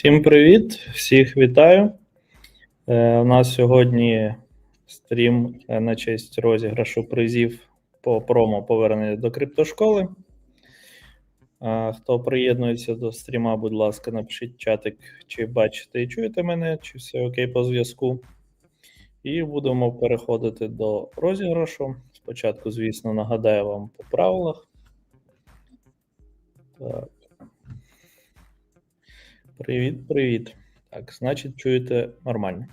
Всім привіт, всіх вітаю. Е, у нас сьогодні стрім е, на честь розіграшу призів по промо повернення до криптошколи. Е, хто приєднується до стріма, будь ласка, напишіть чатик, чи бачите і чуєте мене, чи все окей по зв'язку. І будемо переходити до розіграшу. Спочатку, звісно, нагадаю вам по правилах. Так. Привіт, привіт. Так, значить, чуєте нормально.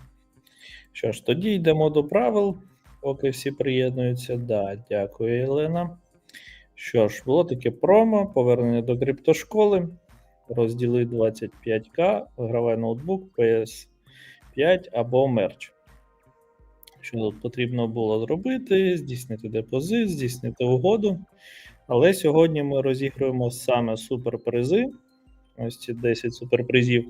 Що ж, тоді йдемо до правил, поки всі приєднуються. Да, дякую, Єлена. Що ж, було таке промо, повернення до криптошколи. Розділи 25к, вигравай ноутбук, PS5 або мерч. Що тут потрібно було зробити? Здійснити депозит, здійснити угоду. Але сьогодні ми розігруємо саме суперпризи ось ці 10 суперпризів,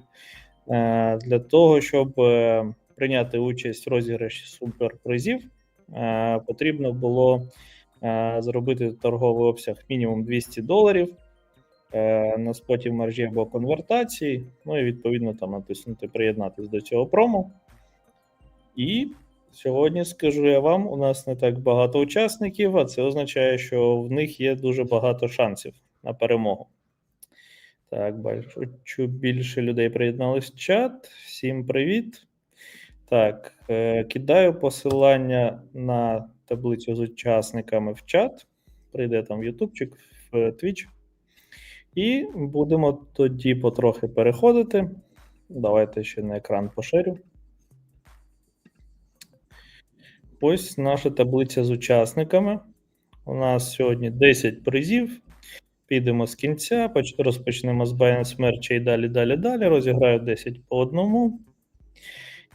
е, для того, щоб е, прийняти участь в розіграші суперпризів, е, потрібно було зробити торговий обсяг мінімум 200 доларів на споті в мережі або конвертації. Ну і відповідно там натиснути приєднатись до цього промо. І сьогодні скажу я вам: у нас не так багато учасників, а це означає, що в них є дуже багато шансів на перемогу. Так, бачу, більше людей приєднались в чат. Всім привіт. Так, е, кидаю посилання на таблицю з учасниками в чат. Прийде там в Ютубчик, в Twitch. І будемо тоді потрохи переходити. Давайте ще на екран поширю. Ось наша таблиця з учасниками. У нас сьогодні 10 призів. Підемо з кінця, розпочнемо з Binance Merch і далі, далі, далі. Розіграю 10 по одному.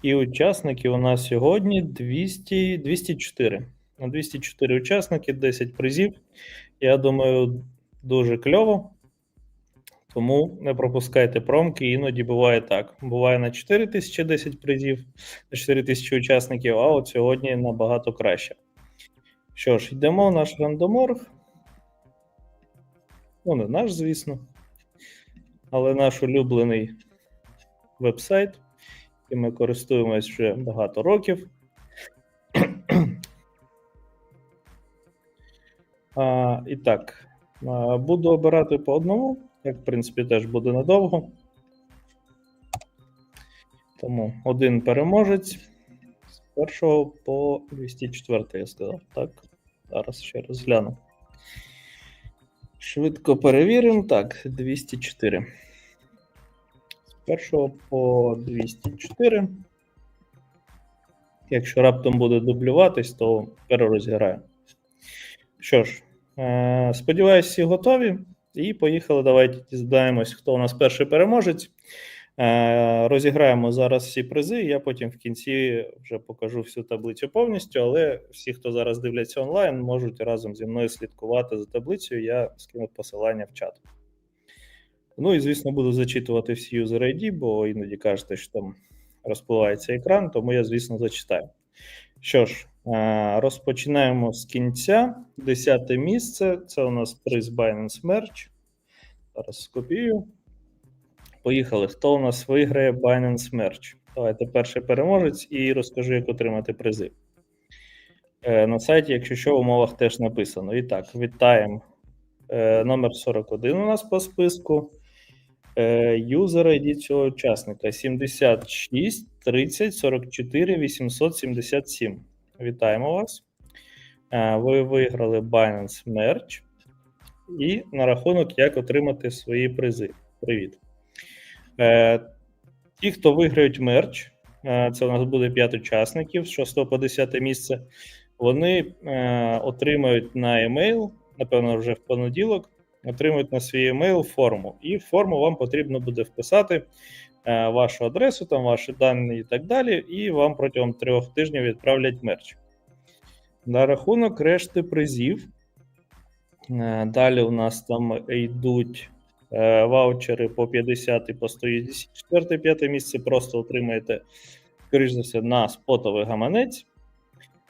І учасники у нас сьогодні 200, 204. 204 учасники, 10 призів. Я думаю, дуже кльово. Тому не пропускайте промки, іноді буває так. Буває на 4 тисячі 10 призів, на 4 тисячі учасників, а от сьогодні набагато краще. Що ж, йдемо в наш рандоморг. Ну, не наш, звісно, але наш улюблений веб-сайт, яким ми користуємось вже багато років. а, І так, буду обирати по одному, як, в принципі, теж буде надовго. Тому один переможець з першого по 204, я сказав. Так, зараз ще раз гляну. Швидко перевіримо. Так, 204. З першого по 204. Якщо раптом буде дублюватись, то перерозіграю. Що ж, сподіваюсь, сподіваюся, всі готові. І поїхали. Давайте дізнаємось, хто у нас перший переможець. Е, розіграємо зараз всі призи. Я потім в кінці вже покажу всю таблицю повністю. Але всі, хто зараз дивляться онлайн, можуть разом зі мною слідкувати за таблицею. Я скину посилання в чат. Ну і звісно, буду зачитувати всі user ID, бо іноді кажете, що там розпливається екран, тому я, звісно, зачитаю. Що ж, е, розпочинаємо з кінця. Десяте місце це у нас приз Binance Merch. Зараз скопію. Поїхали. Хто у нас виграє Binance Merch? Давайте перший переможець і розкажу, як отримати призи. Е, на сайті, якщо що, в умовах теж написано. І так, вітаємо. Е, номер 41 у нас по списку. Е, юзер ID цього учасника 76 30 44 877. Вітаємо вас. Ви виграли Binance Merch. І на рахунок, як отримати свої призи. Привіт. Е, ті, хто виграють мерч, е, це у нас буде 5 учасників, з 6 по 10 місце. Вони е, отримають на емейл, напевно, вже в понеділок, отримують на свій емейл форму. І форму вам потрібно буде вписати вашу адресу, там ваші дані і так далі. І вам протягом трьох тижнів відправлять мерч. На рахунок решти призів. Далі у нас там йдуть Е, ваучери по 50 і по 104 п'яте місце просто отримаєте, скоріш за все, на спотовий гаманець.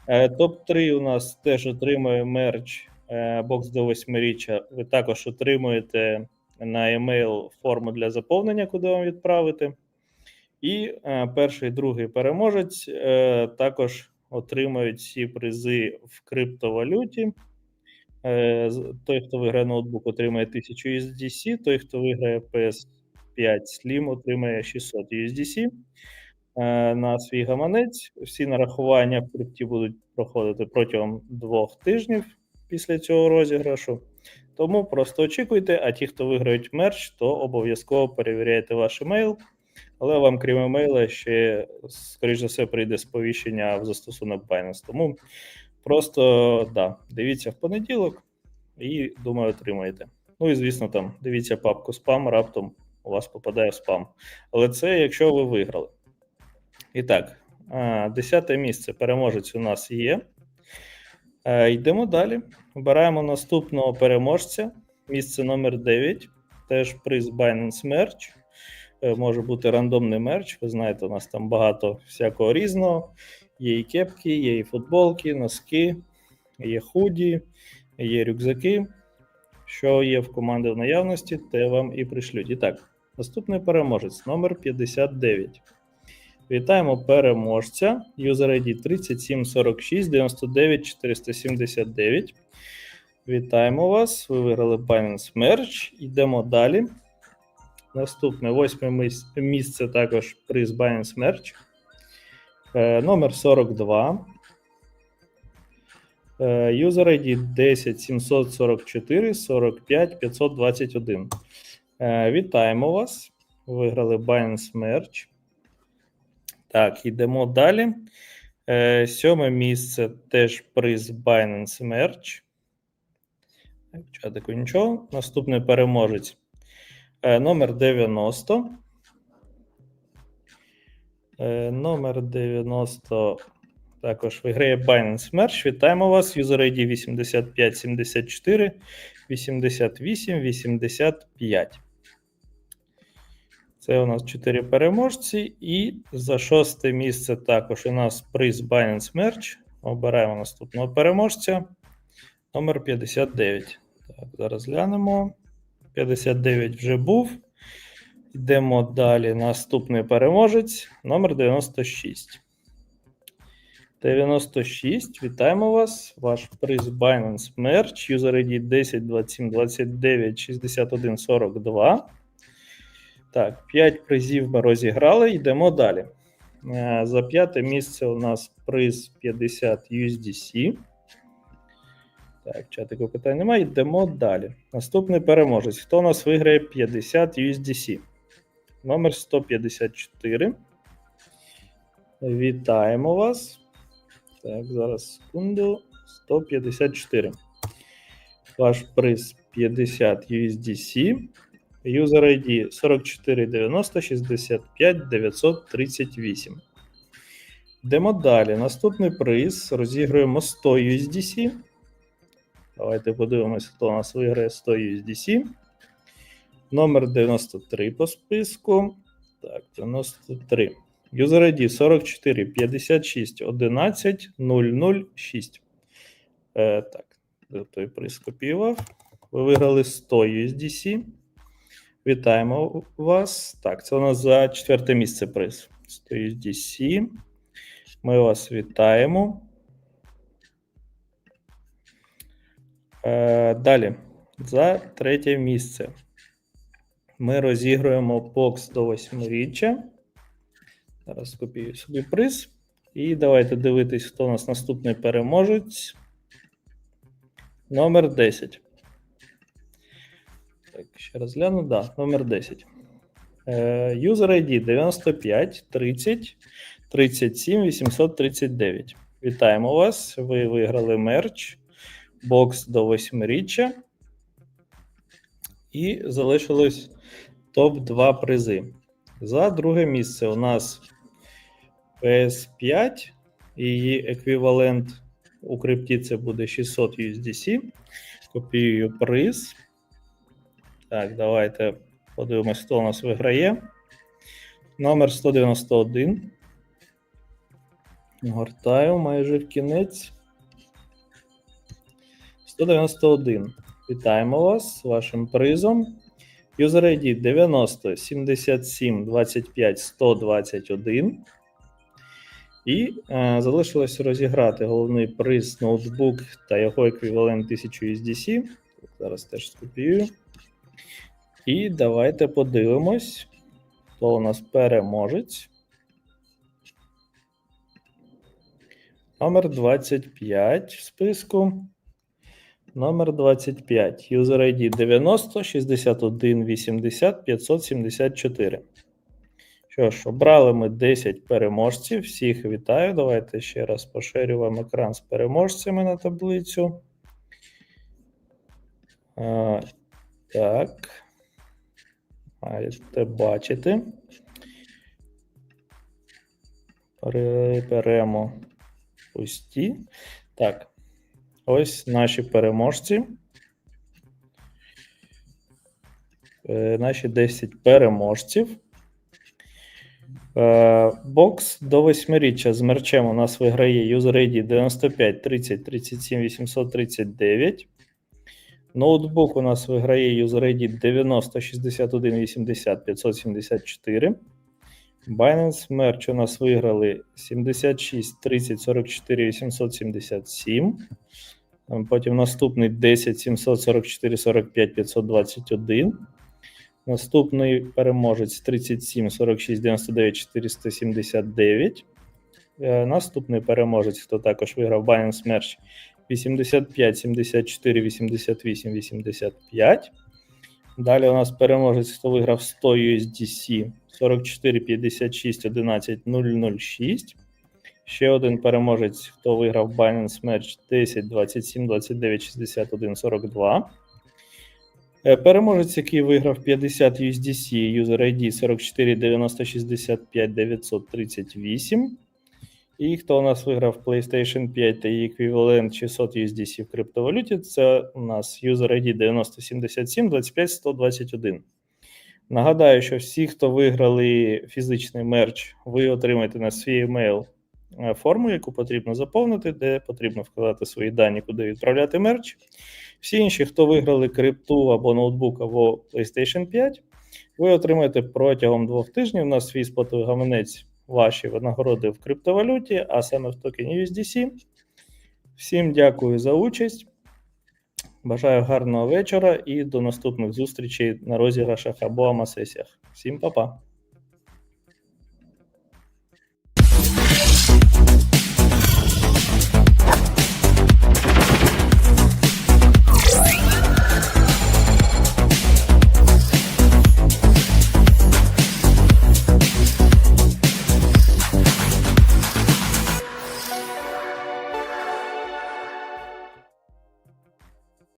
Е, Топ-3 у нас теж отримує мерч е, бокс до 8 річчя. Ви також отримуєте на емейл форму для заповнення, куди вам відправити. І е, перший другий переможець е, також отримають всі призи в криптовалюті. Е, той, хто виграє ноутбук, отримає 1000 USDC, той, хто виграє PS5 Slim, отримає 600 USDC е, на свій гаманець. Всі нарахування в крипті будуть проходити протягом двох тижнів після цього розіграшу. Тому просто очікуйте, а ті, хто виграють мерч, то обов'язково перевіряйте ваш емейл. Але вам, крім емейла, ще, скоріш за все, прийде сповіщення в застосунок Binance. Тому просто да, дивіться в понеділок і думаю, отримаєте. Ну і звісно, там дивіться папку спам, раптом у вас попадає в спам. Але це якщо ви виграли. І так, а, десяте місце переможець у нас є. Е, Йдемо далі. Обираємо наступного переможця. Місце номер 9. Теж приз Binance Merch. Е, Може бути рандомний мерч. Ви знаєте, у нас там багато всякого різного. Є і кепки, є і футболки, носки, є худі, є рюкзаки. Що є в команди в наявності, те вам і пришлють. І так, наступний переможець номер 59. Вітаємо переможця. User ID 3746 99 479. Вітаємо вас. Ви виграли Binance Merch. Йдемо далі. Наступне восьме місце також приз Binance Merch. Е, Номер 42. Е, User ID 10 744 45 521. Е, Вітаємо вас. Виграли Binance Merch. Так, йдемо далі. Е, Сьоме місце теж приз Binance Merch. Чатику нічого. Наступний переможець. Е, Номер 90. Е, Номер 90 також виграє Binance Merch. Вітаємо вас. User ID 8574 88 85. Це у нас 4 переможці. І за шосте місце також у нас приз Binance Merch. Обираємо наступного переможця. Номер 59. Так, зараз глянемо. 59 вже був. Йдемо далі. Наступний переможець. Номер 96. 96. Вітаємо вас. Ваш приз Binance Merch. User ID 10 27 29 61 42. Так, 5 призів ми розіграли. Йдемо далі. Е, За п'яте місце у нас приз 50 USDC. Так, чатику питань немає. Йдемо далі. Наступний переможець. Хто у нас виграє 50 USDC? Номер 154. Вітаємо вас. Так, зараз секунду. 154. Ваш приз 50 USDC. User ID 4490 65 938. Йдемо далі. Наступний приз. Розігруємо 100 USDC. Давайте подивимося, хто у нас виграє 100 USDC. Номер 93 по списку. Так, 93. User ID 44 56 11 006. Е, так, той приз копіював. Ви виграли 100 USDC. Вітаємо вас. Так, це у нас за четверте місце приз. 100 USDC. Ми вас вітаємо. Е, далі. За третє місце. Ми розігруємо бокс до восьмиріччя. Зараз копію собі приз. І давайте дивитись, хто у нас наступний переможець. Номер 10. Так, ще раз гляну. Да, номер 10. Е, User ID 95 30 37 839. Вітаємо вас. Ви виграли мерч. Бокс до восьмиріччя. І залишилось топ-2 призи. За друге місце у нас PS5 її еквівалент у крипті це буде 600 USDC. Копіюю приз. Так, давайте подивимось, хто у нас виграє. Номер 191. Гортаю майже в кінець. 191. Вітаємо вас з вашим призом. User ID 90 77 25 121. І е, залишилось розіграти головний приз ноутбук та його еквівалент 1000 USDC. Зараз теж скопіюю. І давайте подивимось, хто у нас переможець. Номер 25 в списку. Номер 25. User ID 90 61 80 574. Що ж, обрали ми 10 переможців. Всіх вітаю. Давайте ще раз поширю вам екран з переможцями на таблицю. А, так. Маєте бачити. Переберемо пусті. Так. Ось наші переможці. Е, Наші 10 переможців. Е, Бокс до восьмиріччя з мерчем у нас виграє UserID 95 30 37 839. Ноутбук у нас виграє UserID 90 61 80 574. Binance Merch у нас виграли 76 30 44 877. Ем, Потім наступний 10 744 45 521. Наступний переможець 37 46 99 479. Е, Наступний переможець, хто також виграв Binance Merch 85 74 88 85. Далі у нас переможець, хто виграв 100 USDC 44 56 11 006. Ще один переможець, хто виграв Binance Match 10 27 29 61 42. Е, Переможець, який виграв 50 USDC, user ID 44 90 65 938. І хто у нас виграв PlayStation 5 та її еквівалент 600 USDC в криптовалюті, це у нас user ID 9077 25 121. Нагадаю, що всі, хто виграли фізичний мерч, ви отримаєте на свій емейл е, форму, яку потрібно заповнити, де потрібно вкладати свої дані, куди відправляти мерч. Всі інші, хто виграли крипту або ноутбук, або PlayStation 5, ви отримаєте протягом двох тижнів на свій спотовий гаманець ваші винагороди в криптовалюті, а саме в токені USDC. Всім дякую за участь. Бажаю гарного вечора і до наступних зустрічей на розіграшах або амасесіях. Всім па-па!